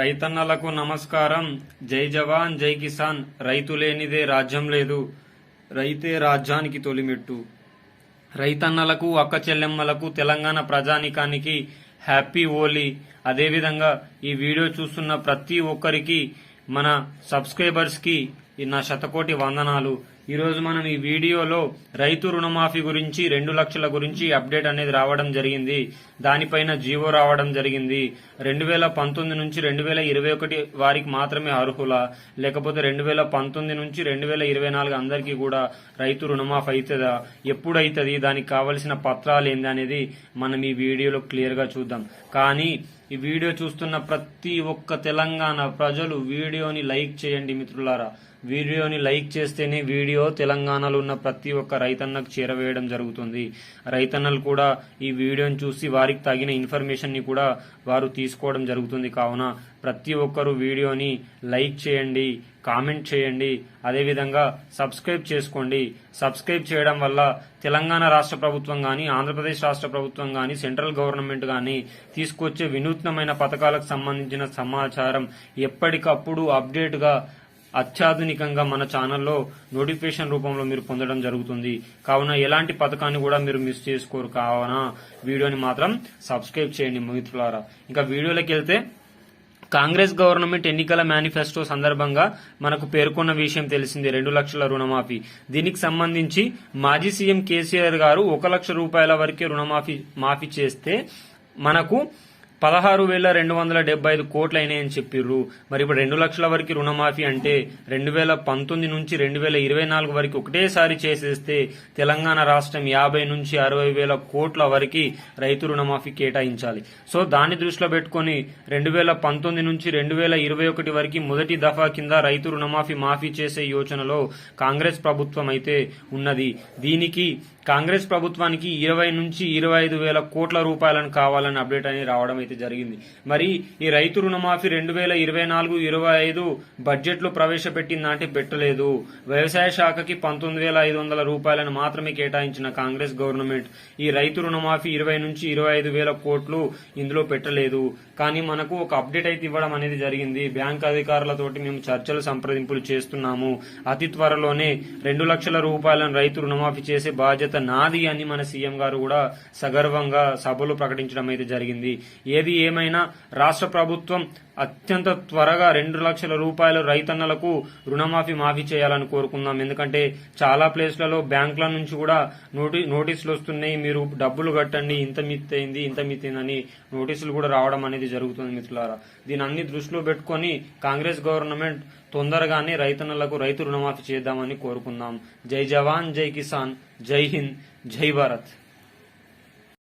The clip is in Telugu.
రైతన్నలకు నమస్కారం. జై జవాన్ జై కిసాన్. రైతు లేనిదే రాజ్యం లేదు. రైతే రాజ్యానికి తొలిమెట్టు. రైతన్నలకు అక్క చెల్లెమ్మలకు తెలంగాణ ప్రజానికానికి హ్యాపీ ఓలీ అదేవిధంగా ఈ వీడియో చూస్తున్న ప్రతి ఒక్కరికి మన సబ్స్క్రైబర్స్కి నా శతకోటి వందనాలు. ఈరోజు మనం ఈ వీడియోలో రైతు రుణమాఫీ గురించి రెండు లక్షల గురించి అప్డేట్ అనేది రావడం జరిగింది. దానిపైన జీవో రావడం జరిగింది. రెండు వేల పంతొమ్మిది నుంచి రెండు వేల ఇరవై ఒకటి వారికి మాత్రమే అర్హుల? లేకపోతే రెండు వేల పంతొమ్మిది నుంచి రెండు వేల ఇరవై నాలుగు అందరికీ కూడా రైతు రుణమాఫీ అవుతుందా? ఎప్పుడైతుంది? దానికి కావలసిన పత్రాలు ఏంది అనేది మనం ఈ వీడియోలో క్లియర్గా చూద్దాం. కానీ ఈ వీడియో చూస్తున్న ప్రతి ఒక్క తెలంగాణ ప్రజలు వీడియోని లైక్ చేయండి మిత్రులారా. వీడియోని లైక్ చేస్తేనే వీడియో తెలంగాణలో ఉన్న ప్రతి ఒక్క రైతన్నకు చేరవేయడం జరుగుతుంది. రైతన్నలు కూడా ఈ వీడియోని చూసి వారికి తగిన ఇన్ఫర్మేషన్ని కూడా వారు తీసుకోవడం జరుగుతుంది. కావున ప్రతి ఒక్కరు వీడియోని లైక్ చేయండి కామెంట్ చేయండి. అదేవిధంగా సబ్స్క్రైబ్ చేసుకోండి. సబ్స్క్రైబ్ చేయడం వల్ల తెలంగాణ రాష్ట్ర ప్రభుత్వం కానీ ఆంధ్రప్రదేశ్ రాష్ట్ర ప్రభుత్వం కానీ సెంట్రల్ గవర్నమెంట్ కానీ తీసుకొచ్చే వినూత్నమైన పథకాలకు సంబంధించిన సమాచారం ఎప్పటికప్పుడు అప్డేట్గా అత్యాధునికంగా మన ఛానల్లో నోటిఫికేషన్ రూపంలో మీరు పొందడం జరుగుతుంది. కావున ఎలాంటి పథకాన్ని కూడా మీరు మిస్ చేసుకోరు. కావున వీడియోని మాత్రం సబ్స్క్రైబ్ చేయండి మిత్రులారా. ఇంకా వీడియోలోకి వెళ్తే కాంగ్రెస్ గవర్నమెంట్ ఎన్నికల మేనిఫెస్టో సందర్భంగా మనకు పేర్కొన్న విషయం తెలిసింది. రెండు లక్షల రుణమాఫీ. దీనికి సంబంధించి మాజీ సీఎం కేసీఆర్ గారు ఒక లక్ష రూపాయల వరకే రుణమాఫీ మాఫీ చేస్తే మనకు పదహారు వేల రెండు వందల డెబ్బై ఐదు కోట్లు అయినాయని చెప్పిర్రు. మరి ఇప్పుడు రెండు లక్షల వరకు రుణమాఫీ అంటే రెండు వేల పంతొమ్మిది నుంచి రెండు వేల ఇరవై నాలుగు వరకు ఒకటేసారి చేసేస్తే తెలంగాణ రాష్ట్రం యాభై నుంచి అరవై వేల కోట్ల వరకు రైతు రుణమాఫీ కేటాయించాలి. సో దాన్ని దృష్టిలో పెట్టుకుని రెండు వేల పంతొమ్మిది నుంచి రెండు వేల ఇరవై ఒకటి వరకు మొదటి దఫా కింద రైతు రుణమాఫీ మాఫీ చేసే యోచనలో కాంగ్రెస్ ప్రభుత్వం అయితే ఉన్నది. దీనికి కాంగ్రెస్ ప్రభుత్వానికి ఇరవై నుంచి ఇరవై ఐదు వేల కోట్ల రూపాయలను కావాలని అప్డేట్ అనేది రావడం అయితే జరిగింది. మరి ఈ రైతు రుణమాఫీ రెండు వేల ఇరవై నాలుగు ఇరవై ఐదు బడ్జెట్లో ప్రవేశపెట్టిందా అంటే పెట్టలేదు. వ్యవసాయ శాఖకి పంతొమ్మిది వేల ఐదు వందల రూపాయలను మాత్రమే కేటాయించిన కాంగ్రెస్ గవర్నమెంట్ ఈ రైతు రుణమాఫీ ఇరవై నుంచి ఇరవై ఐదు వేల కోట్లు ఇందులో పెట్టలేదు. కానీ మనకు ఒక అప్డేట్ అయితే ఇవ్వడం అనేది జరిగింది. బ్యాంక్ అధికారులతోటి మేము చర్చలు సంప్రదింపులు చేస్తున్నాము. అతి త్వరలోనే రెండు లక్షల రూపాయలను రైతు రుణమాఫీ చేసే బాధ్యత నాది అని మన సీఎం గారు కూడా సగర్వంగా సభలో ప్రకటించడం అయితే జరిగింది. ఏది ఏమైనా రాష్ట్ర ప్రభుత్వం అత్యంత త్వరగా రెండు లక్షల రూపాయలు రైతన్నలకు రుణమాఫీ మాఫీ చేయాలని కోరుకుందాం. ఎందుకంటే చాలా ప్లేస్లలో బ్యాంకుల నుంచి కూడా నోటి నోటీసులు వస్తున్నాయి. మీరు డబ్బులు కట్టండి ఇంత మిత్తయింది ఇంత మిత్తయిందని నోటీసులు కూడా రావడం అనేది జరుగుతుంది మిత్రులారా. దీని అన్ని దృష్టిలో పెట్టుకొని కాంగ్రెస్ గవర్నమెంట్ తొందరగానే రైతన్నలకు రైతు రుణమాఫీ చేద్దామని కోరుకుందాం. జై జవాన్ జై కిసాన్ జై హింద్ జై భారత్.